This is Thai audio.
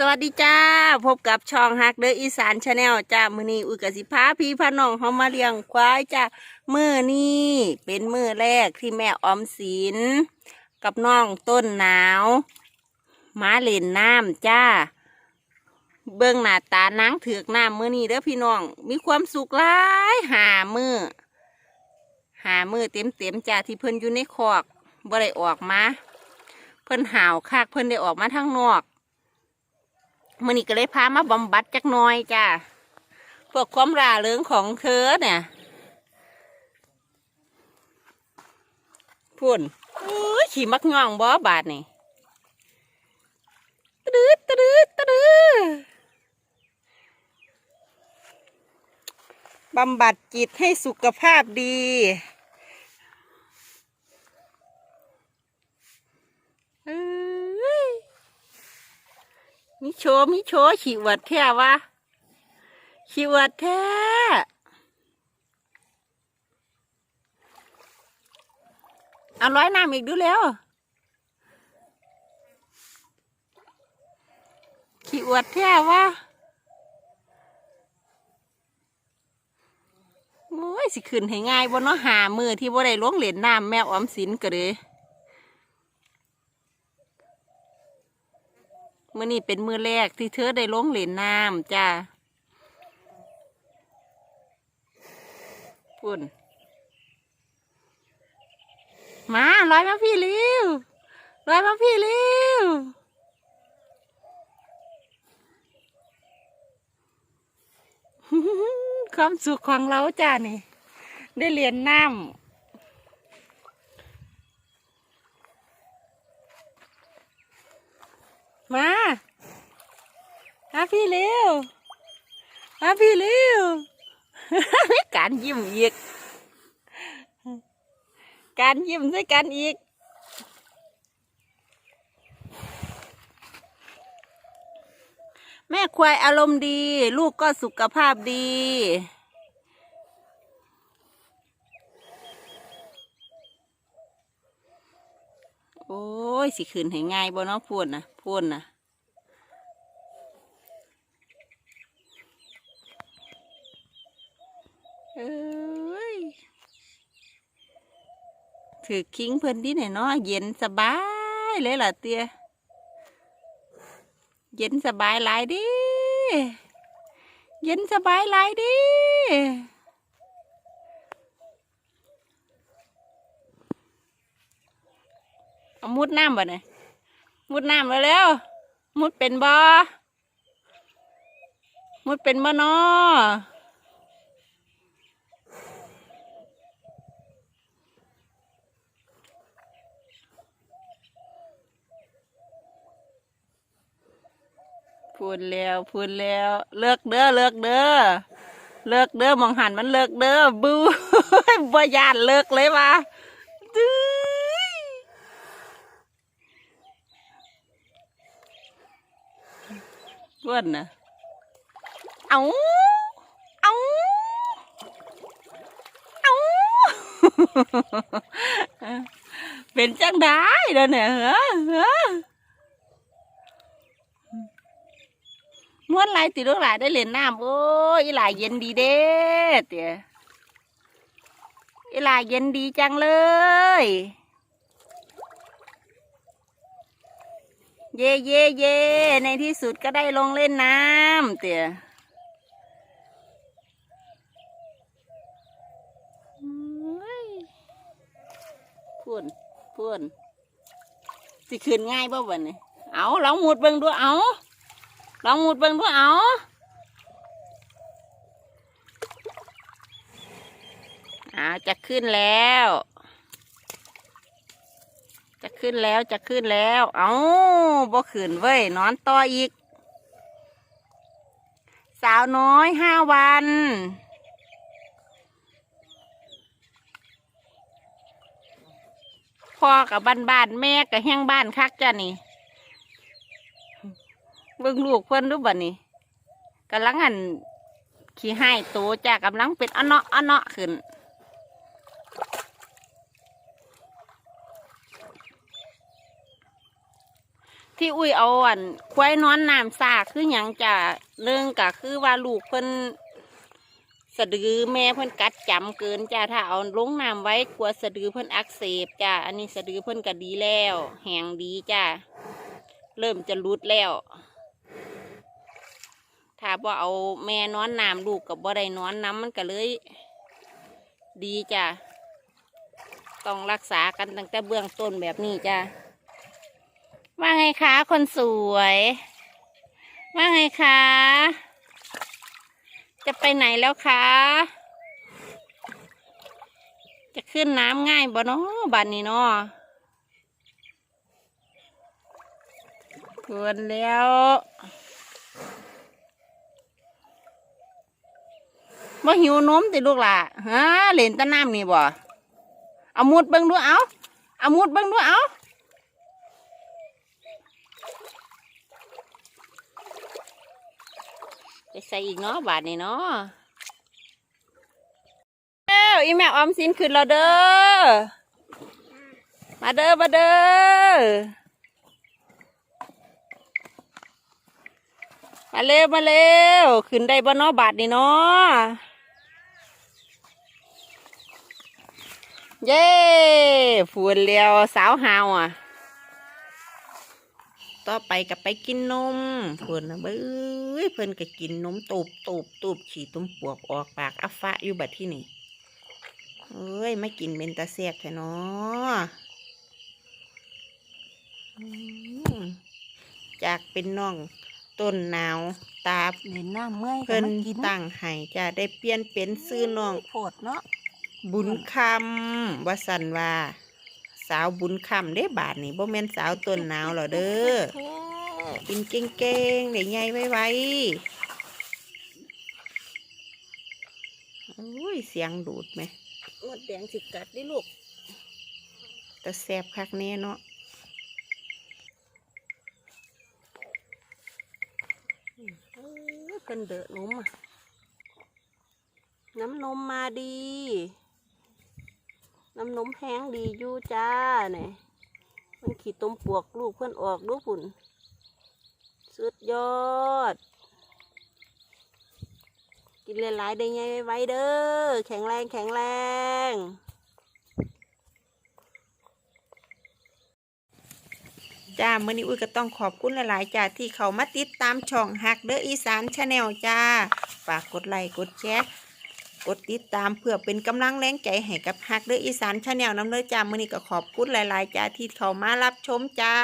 สวัสดีจ้า พบกับช่องฮักเดออีสานชาแนลจ้ามือนี้อุกสิพาพี่พาน้องเขามาเลี้ยงควายจ้ามือนี้เป็นมือแรกที่แม่ออมสินกับน้องต้นหนาวมาเล่นน้ำจ้า เบื้องหน้าตานางเถือกน้ำมือนี้เด้อพี่น้อง มีความสุขหลายหามือหามือเต็มเต็มๆจ้าที่เพิ่นอยู่ในคอกบ่ได้ออกมา เพิ่นหาวคากเพิ่นได้ออกมาทางนอก มื่อนี้ก็เลยพามาบำบัดจักหน้อยจ้าพวกความราเริงของเธอเนี่ยพุ่นอุ้ขี่มักง่องบ่บาดนี่ตะดื้อตะดื้อตะดื้อบำบัดจิตให้สุขภาพดีเอ้ย มิโชมิโชว์ขีวัดแท้วะขีวัดแท้เอาร้อยน้ำอีกดูแล้วขีวัดแท้วะโอ้ยสิขึ้นให้ง่ายบ่เนาะหามือที่บ่ได้ล้วงเหรียญน้ำแม่ออมสินก็เลย มื่อนี้เป็นมือแรกที่เธอได้ลงเหรียญน้ำจ้าปุ่น มาลอยมาพี่เร็วลอยมาพี่เร็วความสุขของเราจ้านี่ ได้เหรียญน้ำ มามา พี่เร็วมาพี่เร็วการยิ้มอีก การยิ้มด้วยกันอีกแม่ควายอารมณ์ดี ลูกก็สุขภาพดี โอ้ย สิขืนให้ง่ายบ่เนาะพูดนะพูดนะ เอ้ยถือคิงเพิ่นดิเนี่ยเนาะเย็นสบายเลยล่ะเตียเย็นสบายหลายดิเย็นสบายหลายดิเอามุดน้ำบ่เนี่ยมุดน้ำแล้วเร็วมุดเป็นบ่มุดเป็นบ่เนาะ พูดแล้วพูดแล้ว เลิกเด้อเลิกเด้อเลิกเด้อมองหันมันเลิกเด้อบูบ่ยานเลิกเลยวะดื้อ้วนนะเอาเอาเอาเป็นจังได้เด้อเนี่ยเหรอ เหรอม้วนลายติลูกหลายได้เล่นน้ำโอ้ยหลายเย็นดีเด้เตี๋ยหลายเย็นดีจังเลย เย่เย่เย่ในที่สุดก็ได้ลงเล่นน้ำเตี๋ยเฮ้ยพูนพูนสิคืนง่ายบ่วันนี้เอาลองหมุดเบิ่งดูเอา ลองหมุดเบิ่งดูเอาอาจะขึ้นแล้ว จะขึ้นแล้วจะขึ้นแล้ว เอาบ่ขึ้นเว้ยนอนต่ออีก สาวน้อยห้าวันพ่อกับบ้านบ้านแม่กับแห้งบ้านคักจ้ะนี่ เบิ่งลูกเพิ่นรู้บ่นี่กำลังหันขี้ให้โตจ้ากำลังเป็นอเนาะอเนาะขึ้นที่อุ้ยเอาอันควายนอนน้ำซาคือหยังจะเรื่องก็คือว่าลูกเพิ่นสะดือแม่เพิ่นกัดจำเกินจ้ะถ้าเอาลงน้ำไว้กลัวสะดือเพิ่นอักเสบจ้ะอันนี้สะดือเพิ่นก็ดีแล้ว แหงดีจ้ะเริ่มจะรุดแล้ว ถ้าบ่เอาแม่นอนน้ำลูกกับบ่ได้นอนน้ำมันก็เลย ดีจ้ะต้องรักษากันตั้งแต่เบื้องต้นแบบนี้จ้ะว่าไงคะคนสวย ว่าไงคะ จะไปไหนแล้วคะ จะขึ้นน้ำง่ายบ่เนาะบันนี้เนาะควรแล้ว บ่หิวนมติลูกล่ะฮะเล่นตะน้ำนี่บ่เอามุดเบิ่งดูเอาเอามุดเบิ่งดูเอาไปใส่อีกเนาะบาทนี่เนาะเอ้อีแม่ออมสินขึ้นแล้วเด้อมาเด้อมาเด้อมาเร็วมาเร็วขึ้นได้บ่เนาะบาทนี่เนาะ เย้ฟูนเลียวสาวหาวอะ ต่อไปก็ไปกินนมเพิ่นนะเบ้ยเพิ่นก็กินนมตูบตูบตูบขี่ตุ้มปวกออกปากอัฟฟะอยู่บัดที่นี่เอ้ยไม่กินเมนตาเสียบแท้เนาะอืมจากเป็นน้องต้นหนาวตาเล่นน้ำเมื่อยเพิ่นกินตั้งให้จะได้เปลี่ยนเป็นซื้อน้องโพดเนาะ บุญคำว่าสันว่า สาวบุญคำได้บาทนี่บ่แม่นสาวต้นหนาวหรอเด้อกินเก่งๆได้ไงไว้ๆโอ้ยเสียงดูดไหมหมดแดงสิกัดดิลูกแต่แสบคักแน่เนาะเอ้ยเพิ่นเดอะนมอะน้ำนมมาดี น้ำนมแห้งดีอยู่จ้าเนี่ยมันขีดต้มปวกลูกเพื่อนออกดูฝุ่นสุดยอด กินหลายๆได้ไงไว้เด้อแข็งแรงแข็งแรงจ้ามื่อนี้อุ้ยก็ต้องขอบคุณหลาย ๆ จ้าที่เขามาติดตามช่องฮักเด้ออีสานชาแนลจ้า ฝากกดไลค์กดแชร์ กดติดตามเพื่อเป็นกำลังแรงใจให้กับฮักเด้ออีสานชาแนลน้ำเด้อจ้ามื่อนี้ก็ขอบคุณหลาย ๆ จ้าที่เขามารับชมจ้า